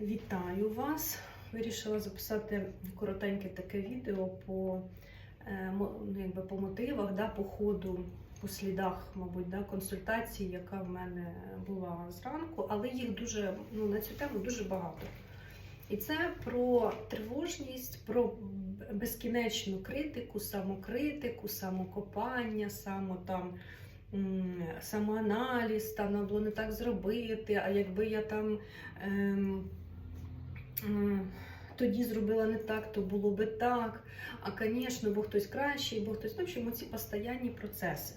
Вітаю вас! Вирішила записати коротеньке таке відео по, е, ну, якби по мотивах, да, по ходу, по слідах, мабуть, да, консультації, яка в мене була зранку, але їх дуже ну, на цю тему дуже багато. І це про тривожність, про безкінечну критику, самокритику, самокопання, само там. Самоаналіз, там було не так зробити, а якби я там ем, тоді зробила не так, то було би так. А, звісно, бо хтось кращий, бо хтось. Ну, в общем, ці постоянні процеси.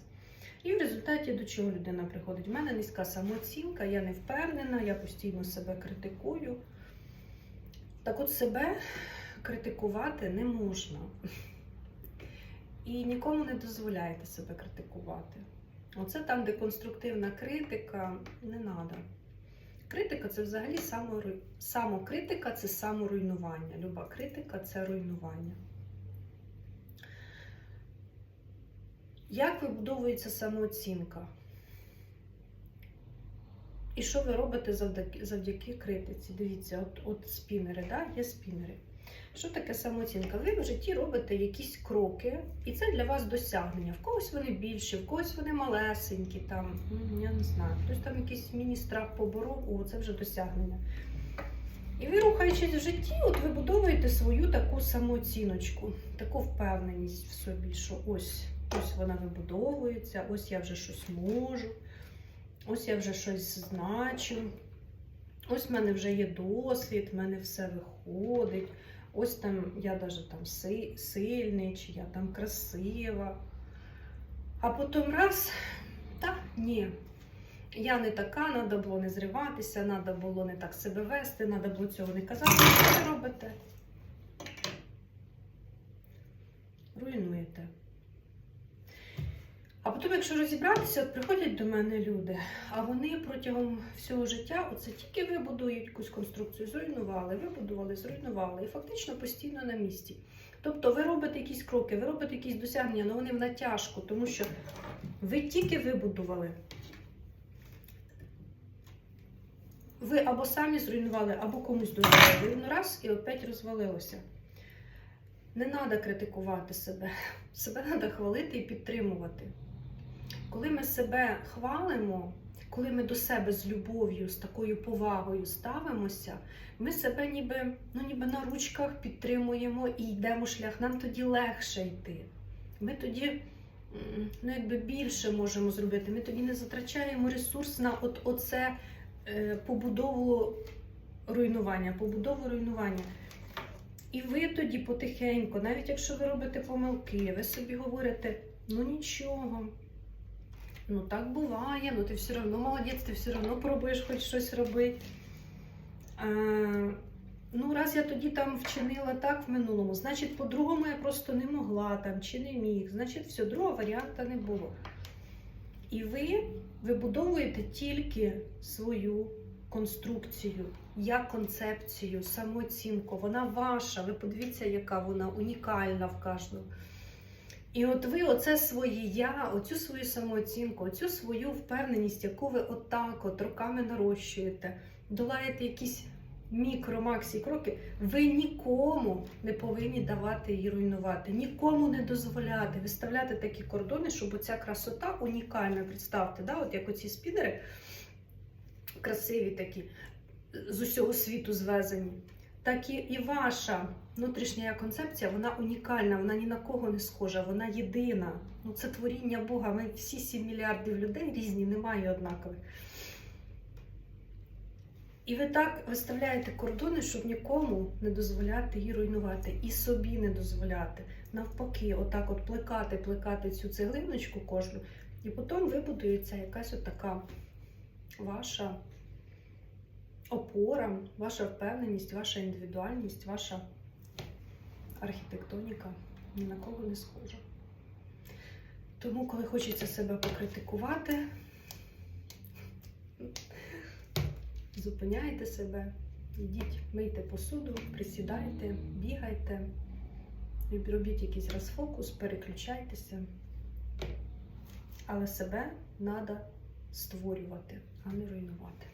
І в результаті до чого людина приходить? У мене низька самооцінка, я не впевнена, я постійно себе критикую. Так от себе критикувати не можна. І нікому не дозволяєте себе критикувати. Оце там, де конструктивна критика, не треба. Критика це взагалі самору... самокритика це саморуйнування. Люба критика це руйнування. Як вибудовується самооцінка? І що ви робите завдяки, завдяки критиці? Дивіться, от, от спінери, да? є спінери. Що таке самооцінка? Ви в житті робите якісь кроки, і це для вас досягнення. В когось вони більші, в когось вони малесенькі, там, я не знаю, хтось там якийсь міні-страх поборов, о, це вже досягнення. І ви, рухаючись в житті, от ви будовуєте свою таку самооціночку, таку впевненість в собі, що ось, ось вона вибудовується, ось я вже щось можу, ось я вже щось значу, ось в мене вже є досвід, в мене все виходить. Ось там я навіть там сильний, чи я там красива. А потім раз, та ні. Я не така, треба було не зриватися, треба було не так себе вести, треба було цього не казати. Що ви робите? Руйнуєте. А потім, якщо розібратися, от приходять до мене люди, а вони протягом всього життя оце тільки вибудують якусь конструкцію, зруйнували, вибудували, зруйнували, і фактично постійно на місці. Тобто ви робите якісь кроки, ви робите якісь досягнення, але вони в натяжку, тому що ви тільки вибудували. Ви або самі зруйнували, або комусь дозволили. Воно раз і опять розвалилося. Не треба критикувати себе. Себе треба хвалити і підтримувати. Коли ми себе хвалимо, коли ми до себе з любов'ю, з такою повагою ставимося, ми себе ніби, ну, ніби на ручках підтримуємо і йдемо шлях. Нам тоді легше йти. Ми тоді ну, якби більше можемо зробити. Ми тоді не затрачаємо ресурс на от, оце е, побудову руйнування, побудову руйнування. І ви тоді потихеньку, навіть якщо ви робите помилки, ви собі говорите, ну нічого, ну так буває, ну ти все одно молодець, ти все одно пробуєш хоч щось робити. А, ну, раз я тоді там вчинила так в минулому, значить, по-другому я просто не могла там чи не міг. Значить, все, другого варіанта не було. І ви вибудовуєте тільки свою конструкцію, як концепцію, самооцінку. Вона ваша. Ви подивіться, яка вона унікальна в кожному. І от ви оце своє я, оцю свою самооцінку, оцю свою впевненість, яку ви отак от роками нарощуєте, долаєте якісь мікро-максі кроки, ви нікому не повинні давати її руйнувати, нікому не дозволяти виставляти такі кордони, щоб оця красота унікальна, представте, да? от як оці спідери, красиві такі, з усього світу звезені. Так і, і ваша внутрішня концепція, вона унікальна, вона ні на кого не схожа, вона єдина. Ну, це творіння Бога. Ми всі 7 мільярдів людей різні, немає однакових. І ви так виставляєте кордони, щоб нікому не дозволяти її руйнувати, і собі не дозволяти. Навпаки, отак от плекати, плекати цю цеглиночку кожну, і потім вибудується якась така ваша опора, ваша впевненість, ваша індивідуальність, ваша архітектоніка ні на кого не схожа. Тому, коли хочеться себе покритикувати, зупиняйте себе, йдіть, мийте посуду, присідайте, бігайте, робіть якийсь розфокус, переключайтеся. Але себе треба створювати, а не руйнувати.